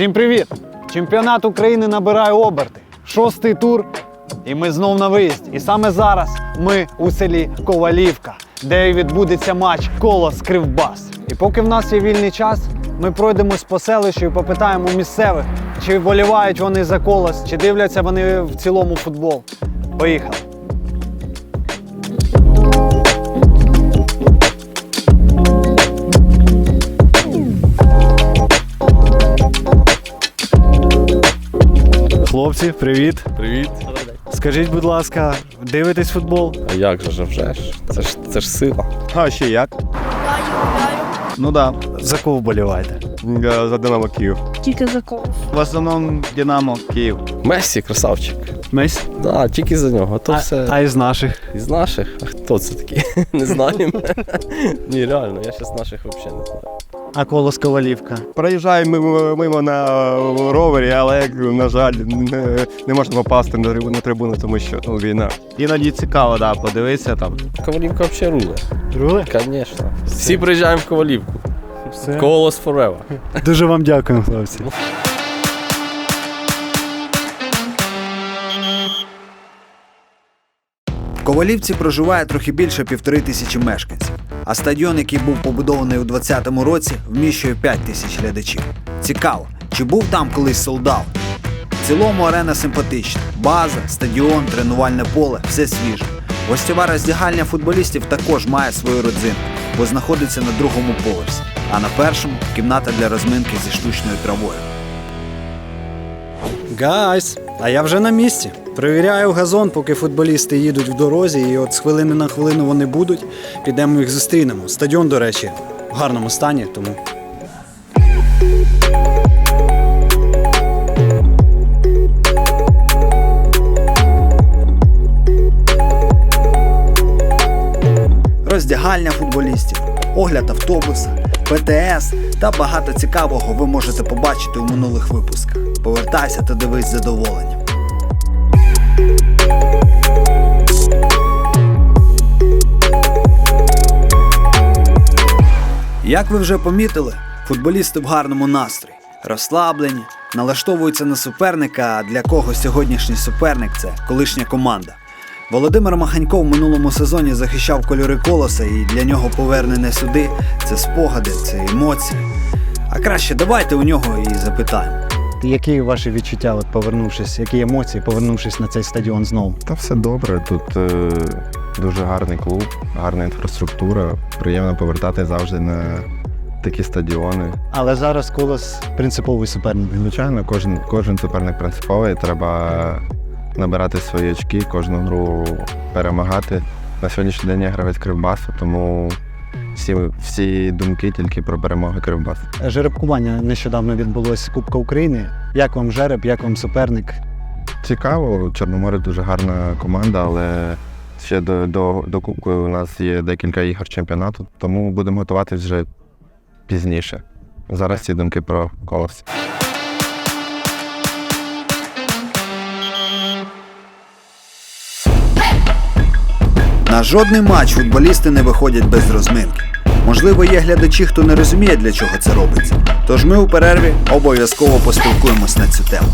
Всім привіт! Чемпіонат України набирає оберти. Шостий тур, і ми знов на виїзді. І саме зараз ми у селі Ковалівка, де відбудеться матч Колос Кривбас. І поки в нас є вільний час, ми пройдемось по селищу і попитаємо місцевих, чи вболівають вони за колос, чи дивляться вони в цілому футбол. Поїхали! Хлопці, привіт! Привіт. Скажіть, будь ласка, дивитесь футбол? А як же ж вже ж? Це ж це ж сила. А ще як? Ну да, За кого вболіваєте? е, за Динамо Київ. Тільки за кого? В основному Динамо Київ. Месі, красавчик. Месь? Да, тільки за нього. А то А, все а із наших? із наших. А хто це такий? Не знаю. Ні, реально, я зараз наших взагалі не знаю. А колос Ковалівка. Проїжджаємо мимо, мимо на ровері, але, на жаль, не, не можна попасти на, на трибуну, тому що ну, війна. Іноді цікаво, да, подивитися там. Ковалівка взагалі руле. Руле? Звісно. Всі приїжджаємо в Ковалівку. Все. Колос forever. Дуже вам дякую, хлопці. Ковалівці проживає трохи більше півтори тисячі мешканців, а стадіон, який був побудований у 2020 році, вміщує 5 тисяч глядачів. Цікаво, чи був там колись солдат? В цілому арена симпатична. База, стадіон, тренувальне поле все свіже. Гостєва роздягальня футболістів також має свою родзинку, бо знаходиться на другому поверсі, а на першому кімната для розминки зі штучною травою. Гайс, а я вже на місці. Перевіряю газон, поки футболісти їдуть в дорозі, і от з хвилини на хвилину вони будуть. Підемо їх зустрінемо. Стадіон, до речі, в гарному стані, тому. роздягальня футболістів, огляд автобуса, ПТС та багато цікавого ви можете побачити у минулих випусках. Повертайся та дивись задоволенням. Як ви вже помітили, футболісти в гарному настрої, розслаблені, налаштовуються на суперника, для кого сьогоднішній суперник це колишня команда. Володимир Маханько в минулому сезоні захищав кольори колоса, і для нього повернення сюди це спогади, це емоції. А краще давайте у нього і запитаємо. Які ваші відчуття, от повернувшись, які емоції, повернувшись на цей стадіон знову? Та все добре. Тут е, дуже гарний клуб, гарна інфраструктура. Приємно повертати завжди на такі стадіони. Але зараз колос принциповий суперник. Звичайно, кожен, кожен суперник принциповий. Треба набирати свої очки, кожну гру перемагати. На сьогоднішній день я гравець Кривбасу, тому всі, всі думки тільки про перемоги Кривбасу. Жеребкування нещодавно відбулося Кубка України. Як вам жереб, як вам суперник? Цікаво, Чорноморець дуже гарна команда, але ще до, до, до Кубку у нас є декілька ігор чемпіонату, тому будемо готуватись вже пізніше. Зараз ці думки про колос. На жодний матч футболісти не виходять без розминки. Можливо, є глядачі, хто не розуміє, для чого це робиться. Тож ми у перерві обов'язково поспілкуємось на цю тему.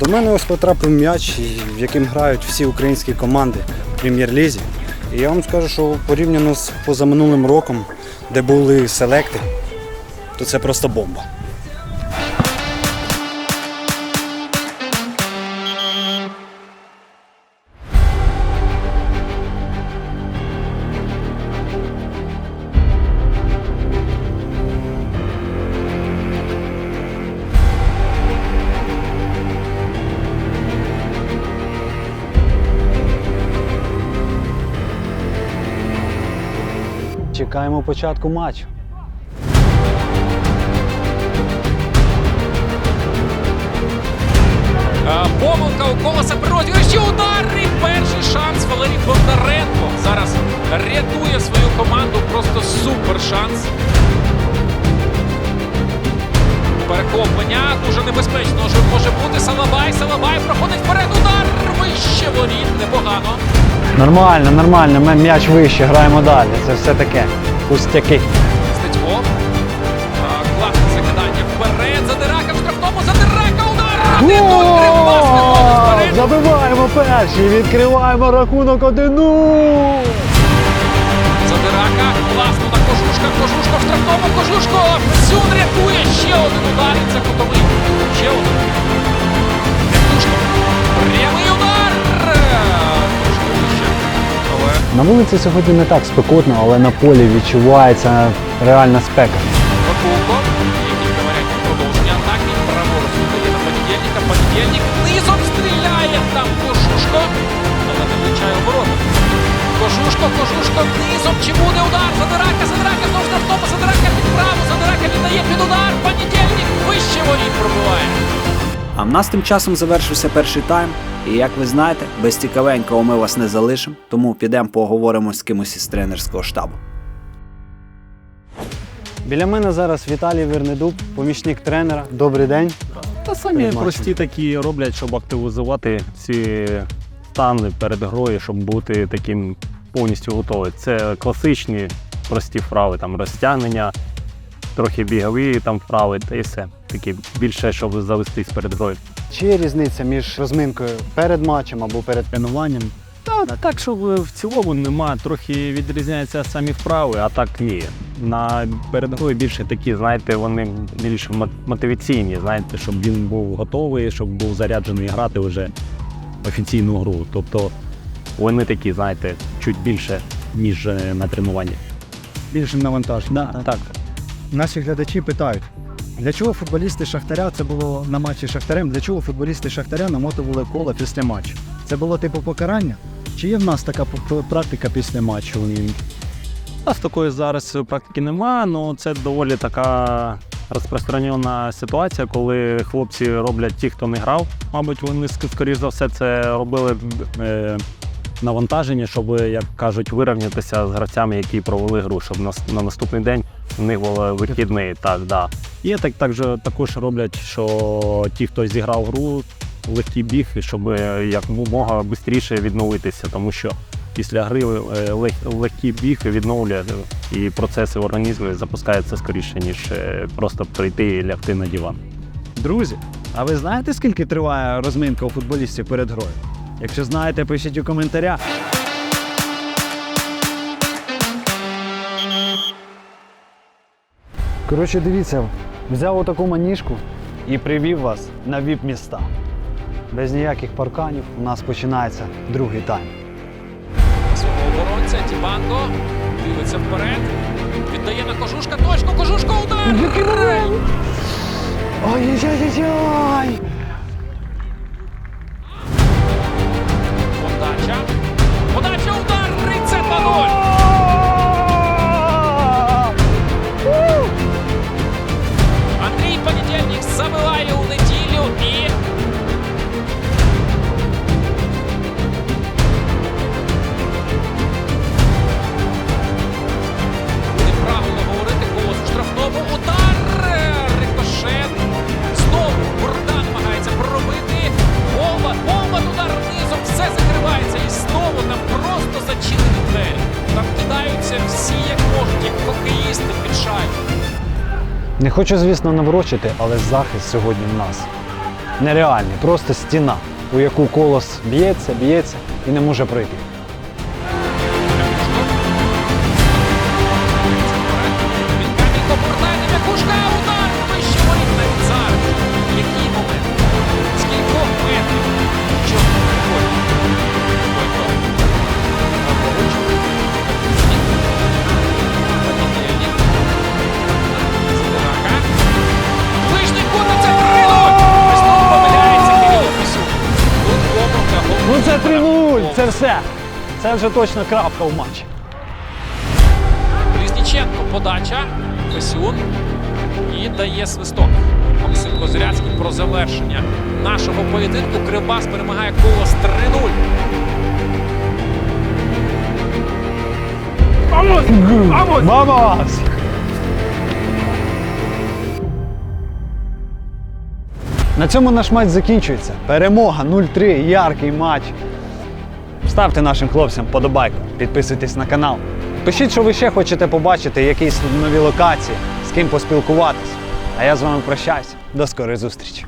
До мене ось потрапив м'яч, в яким грають всі українські команди в прем'єр-лізі. І я вам скажу, що порівняно з позаминулим роком, де були селекти, то це просто бомба. Чекаємо початку матчу. Е, Помилка у колоса при Ще Удар і перший шанс Валерій Бондаренко. Зараз рятує свою команду. Просто супер шанс. Перехоплення дуже небезпечно. Вже може бути Салабай. Салабай проходить вперед. Удар вище воріт. Непогано. Нормально, нормально, ми м'яч вище, граємо далі. Це все таке. Пустяки. Стецько. Класне закидання вперед. Задирака в штрафному. Задирака. Удар. 1-0. Кривбас вперед. Забиваємо перший, відкриваємо рахунок 1-0. Задирака. Класно на кожушка. Кожушка в штрафному. Кожушко. Фесюн На вулиці сьогодні не так спекотно, але на полі відчувається реальна спека. На низом стріляє. Там Кожушко. Але не низом. Чи буде удар? Задирака, Задирака знову штрафному. Задирака під право. Задирака віддає під удар. Понедільник вище воріт пробиває. А в нас тим часом завершився перший тайм. І як ви знаєте, без цікавенького ми вас не залишимо, тому підемо поговоримо з кимось із тренерського штабу. Біля мене зараз Віталій Вернедуб, помічник тренера. Добрий день. Та самі Перед прості такі роблять, щоб активізувати ці стани перед грою, щоб бути таким повністю готовим. Це класичні прості вправи, там розтягнення, трохи бігові там вправи, та і все. Такі більше, щоб завестись перед грою. Чи є різниця між розминкою перед матчем або перед Тренуванням. Та, так, що в цілому нема, трохи відрізняються самі вправи, а так ні. На перед грою більше такі, знаєте, вони більш мотиваційні, знаєте, щоб він був готовий, щоб був заряджений грати вже офіційну гру. Тобто вони такі, знаєте, чуть більше, ніж е, на тренуванні. більше навантаження. Да, так. Наші глядачі питають, для чого футболісти Шахтаря, це було на матчі Шахтарем, для чого футболісти Шахтаря намотували коло після матчу? Це було типу покарання? Чи є в нас така практика після матчу? У нас такої зараз практики нема, але це доволі така розпространена ситуація, коли хлопці роблять ті, хто не грав. Мабуть, вони ск- скоріш за все це робили е, навантаження, щоб, як кажуть, вирівнятися з гравцями, які провели гру, щоб на, на наступний день у них були вихідний. Так, да. І так, так же, також роблять, що ті, хто зіграв гру, легкий біг, щоб е, якомога швидше відновитися, тому що після гри е, лег- легкий біг відновлює е, і процеси в організмі запускаються скоріше, ніж просто прийти і лягти на диван. Друзі, а ви знаєте, скільки триває розминка у футболістів перед грою? Якщо знаєте, пишіть у коментарях. Коротше, дивіться, взяв отаку маніжку і привів вас на віп-міста. Без ніяких парканів у нас починається другий тайм. Свого оборонця Тібанго дивиться вперед. Віддає на кожушка. Точно кожушка удар. Ой-ой-ой-ой! Подача удар. 32-0. Не хочу, звісно, наврочити, але захист сьогодні в нас нереальний, просто стіна, у яку колос б'ється, б'ється і не може пройти. Це вже точно крапка в матчі. Близніченко подача. Фесюн. І дає свисток. Максим Козиряцький про завершення нашого поєдинку. Кривбас перемагає колос 3-0. Вамос! На цьому наш матч закінчується. Перемога 0-3, яркий матч. Ставте нашим хлопцям подобайку, підписуйтесь на канал. Пишіть, що ви ще хочете побачити, якісь нові локації, з ким поспілкуватись. А я з вами прощаюсь. До скорої зустрічі.